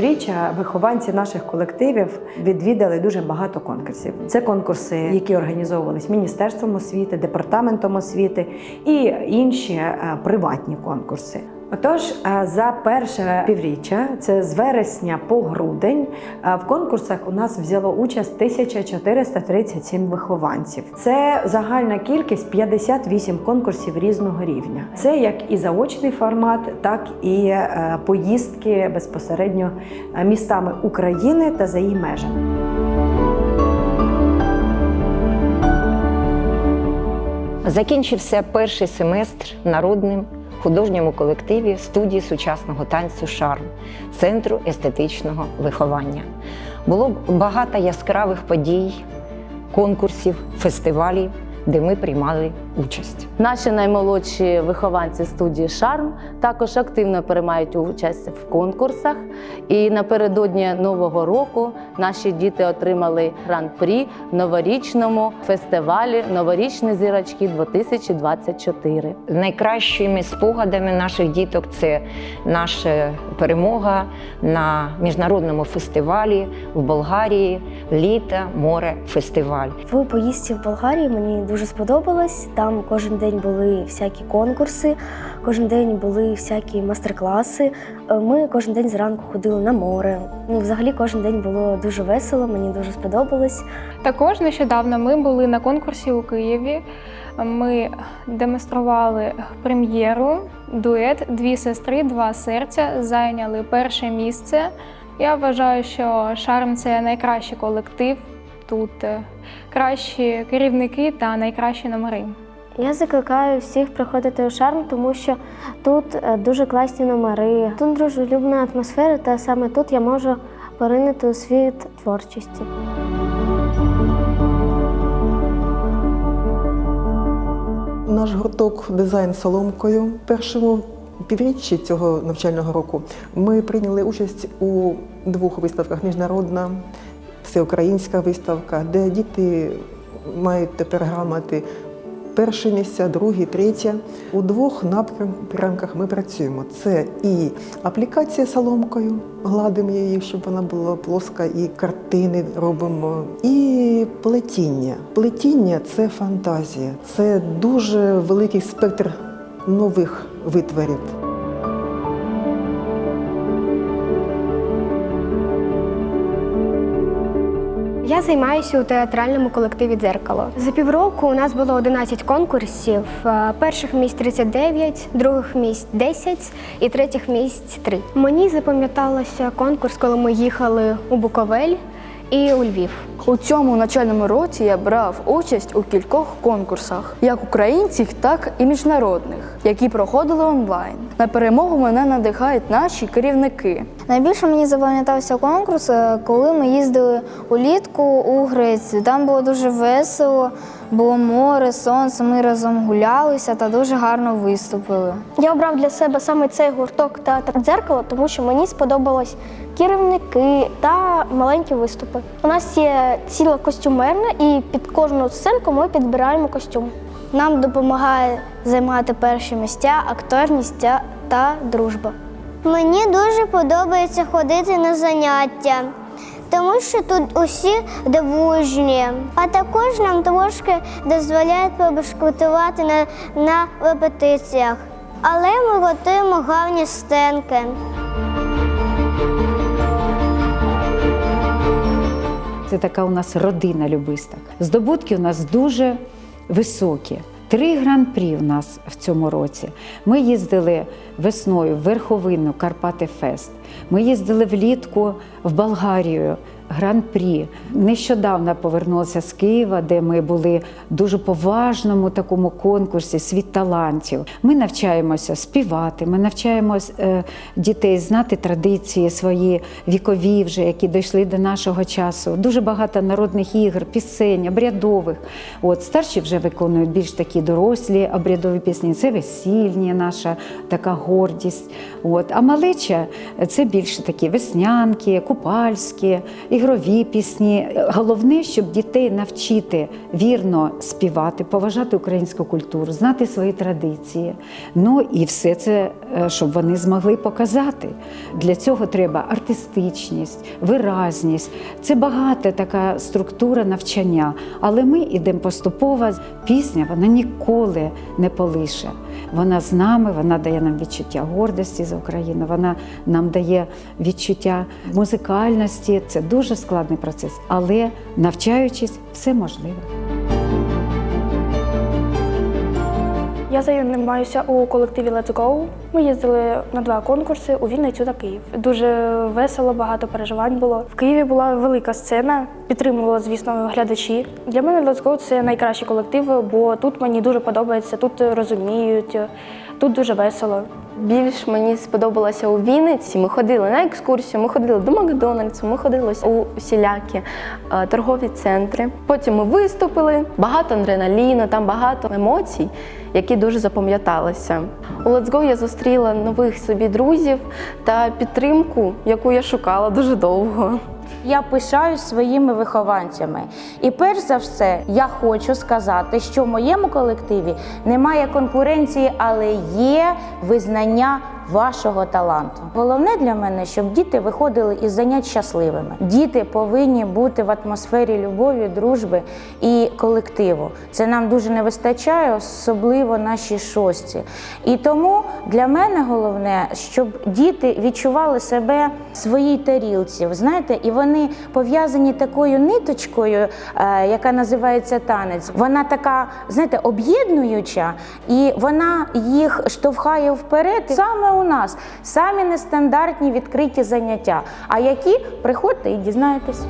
півріччя вихованці наших колективів відвідали дуже багато конкурсів. Це конкурси, які організовувались Міністерством освіти, департаментом освіти і інші е, приватні конкурси. Отож, е, за перше півріччя, це з вересня по грудень, е, в конкурсах у нас взяло участь 1437 вихованців. Це загальна кількість 58 конкурсів різного рівня. Це як і заочний формат, так і е, поїздки безпосередньо містами України та за її межами. Закінчився перший семестр народним художньому колективі студії сучасного танцю Шарм Центру естетичного виховання. Було багато яскравих подій, конкурсів, фестивалів, де ми приймали участь. Наші наймолодші вихованці студії Шарм також активно приймають участь в конкурсах. І напередодні нового року наші діти отримали гран-прі в новорічному фестивалі Новорічні зірочки 2024. Найкращими спогадами наших діток це наша перемога на міжнародному фестивалі в Болгарії Літа море фестиваль. В поїздці в Болгарії мені дуже сподобалось. Там кожен день були всякі конкурси, кожен день були всякі майстер-класи. Е, Ми кожен день зранку ходили на море. Ну, взагалі, кожен день було дуже весело, мені дуже сподобалось. Також нещодавно ми були на конкурсі у Києві. Ми демонстрували прем'єру, дует Дві сестри, два серця зайняли перше місце. Я вважаю, що Шарм це найкращий колектив. Тут е, кращі керівники та найкращі номери. Я закликаю всіх приходити у шарм, тому що тут е, дуже класні номери, тут дружелюбна атмосфера, та саме тут я можу поринути у світ творчості. Наш гурток дизайн соломкою в першому півріччі цього навчального року. Ми прийняли участь у двох виставках: міжнародна, всеукраїнська виставка, де діти мають тепер грамоти перше місця, друге, третє. У двох напрямках ми працюємо. Це і аплікація соломкою, гладимо її, щоб вона була плоска, і картини робимо, і плетіння. Плетіння це фантазія, це дуже великий спектр нових витворів. Я займаюся у театральному колективі Дзеркало. За півроку у нас було 11 конкурсів. Е, Перших місць 39, других місць 10 і третіх місць 3. Мені запам'яталося конкурс, коли ми їхали у Буковель і у Львів. У цьому навчальному році я брав участь у кількох конкурсах, як українських, так і міжнародних, які проходили онлайн. На перемогу мене надихають наші керівники. Найбільше мені запам'ятався конкурс, е, коли ми їздили улітку у Грецію. Там було дуже весело, було море, сонце. Ми разом гулялися та дуже гарно виступили. Я обрав для себе саме цей гурток театр дзеркало, тому що мені сподобалось керівники та маленькі виступи. У нас є ціла костюмерна, і під кожну сценку ми підбираємо костюм. Нам допомагає займати перші місця, акторність та- дружба. Мені дуже подобається ходити на заняття, тому що тут усі дивужні. А також нам трошки дозволяють побешкутувати на, на репетиціях. Але ми готуємо гарні стенки. Це така у нас родина любисток. Здобутки у нас дуже високі. Три гран-прі у нас в цьому році. Ми їздили весною в Верховину Карпати Фест. Ми їздили влітку в Болгарію. Гран-прі. Нещодавно повернулася з Києва, де ми були в дуже поважному такому конкурсі світ талантів. Ми навчаємося співати, ми навчаємося е, дітей знати традиції свої вікові, вже які дійшли до нашого часу. Дуже багато народних ігор, пісень, обрядових. От старші вже виконують більш такі дорослі обрядові пісні. Це весільні, наша така гордість. От. А малеча це більше такі веснянки, купальські і ігрові пісні. Головне, щоб дітей навчити вірно співати, поважати українську культуру, знати свої традиції. Ну і все це, е, щоб вони змогли показати. Для цього треба артистичність, виразність. Це багата така структура навчання. Але ми йдемо поступово. Пісня вона ніколи не полише. Вона з нами, вона дає нам відчуття гордості за Україну, вона нам дає відчуття музикальності. Це дуже складний процес, але навчаючись, все можливо. Я займаюся у колективі Let's Go. Ми їздили на два конкурси у Вінницю та Київ. Дуже весело, багато переживань було. В Києві була велика сцена, підтримувала, звісно, глядачі. Для мене Let's Go – це найкращий колектив, бо тут мені дуже подобається, тут розуміють, тут дуже весело. Більш мені сподобалося у Вінниці. Ми ходили на екскурсію, ми ходили до Макдональдсу, ми ходили у усілякі е, торгові центри. Потім ми виступили, багато адреналіну, там багато емоцій, які дуже запам'яталися. У Let's Go я зустріла нових собі друзів та підтримку, яку я шукала дуже довго. Я пишаюсь своїми вихованцями. І перш за все, я хочу сказати, що в моєму колективі немає конкуренції, але є визнання вашого таланту. Головне для мене, щоб діти виходили із занять щасливими. Діти повинні бути в атмосфері любові, дружби і колективу. Це нам дуже не вистачає, особливо нашій шості. І тому для мене головне, щоб діти відчували себе в своїй тарілці. Знаєте, і вони пов'язані такою ниточкою, е, яка називається танець. Вона така, знаєте, об'єднуюча, і вона їх штовхає вперед. Саме у нас самі нестандартні відкриті заняття. А які приходьте і дізнаєтесь.